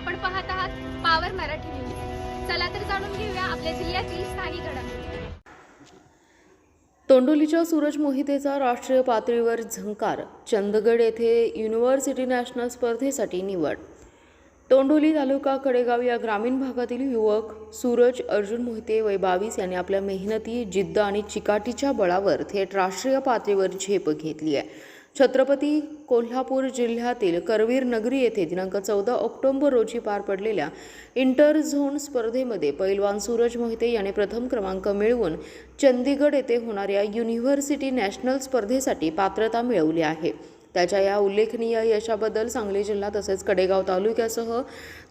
आपण पाहत आहात पावर मराठी न्यूज चला तर जाणून घेऊया आपल्या जिल्ह्यातील स्थानिक घडामोडी. तोंडोलीच्या सूरज मोहितेचा राष्ट्रीय पातळीवर झंकार चंदगड येथे युनिव्हर्सिटी नॅशनल स्पर्धेसाठी निवड. तोंडोली तालुका कडेगाव या ग्रामीण भागातील युवक सूरज अर्जुन मोहिते वय बावीस यांनी आपल्या मेहनती जिद्द आणि चिकाटीच्या बळावर थेट राष्ट्रीय पातळीवर झेप घेतली आहे. छत्रपती कोल्हापूर जिल्ह्यातील करवीर नगरी येथे दिनांक चौदा ऑक्टोबर रोजी पार पडलेल्या इंटर झोन स्पर्धेमध्ये पैलवान सूरज मोहिते याने प्रथम क्रमांक मिळवून चंदीगड येथे होणाऱ्या युनिव्हर्सिटी नॅशनल स्पर्धेसाठी पात्रता मिळवली आहे. त्याच्या या उल्लेखनीय यशाबद्दल सांगली जिल्हा तसेच कडेगाव तालुक्यासह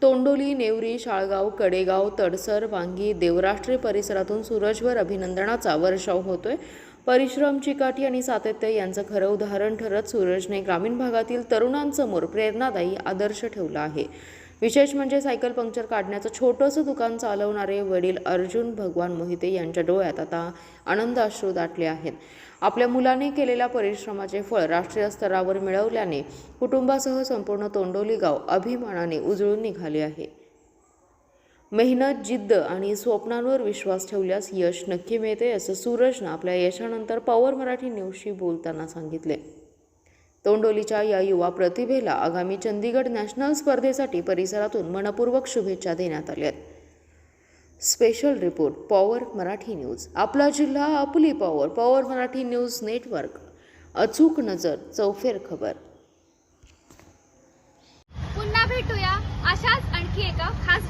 तोंडोली नेवरी शाळगाव कडेगाव तडसर वांगी देवराष्ट्रे परिसरातून सूरजवर अभिनंदनाचा वर्षाव होतोय. परिश्रम चिकाटी आणि सातत्य यांचं खरं उदाहरण ठरत सूरजने ग्रामीण भागातील तरुणांसमोर प्रेरणादायी आदर्श ठेवला आहे. विशेष म्हणजे सायकल पंक्चर काढण्याचं छोटंसं दुकान चालवणारे वडील अर्जुन भगवान मोहिते यांच्या डोळ्यात आता आनंद अश्रू दाटले आहेत. आपल्या मुलाने केलेल्या परिश्रमाचे फळ राष्ट्रीय स्तरावर मिळवल्याने कुटुंबासह संपूर्ण तोंडोली गाव अभिमानाने उजळून निघाले आहे. मेहनत जिद्द आणि स्वप्नांवर विश्वास ठेवल्यास यश नक्की मिळते असं सूरजनं आपल्या यशानंतर पॉवर मराठी न्यूजशी बोलताना सांगितले. तोंडोलीच्या या युवा प्रतिभेला आगामी चंदीगड नॅशनल स्पर्धेसाठी परिसरातून मनपूर्वक शुभेच्छा देण्यात आल्या आहेत. Special report power Marathi news. आपला जिल्हा आपली power power Marathi news network. अचूक नजर चौफेर खबर. पुन्हा भेटूया अशाच आणखी एका खास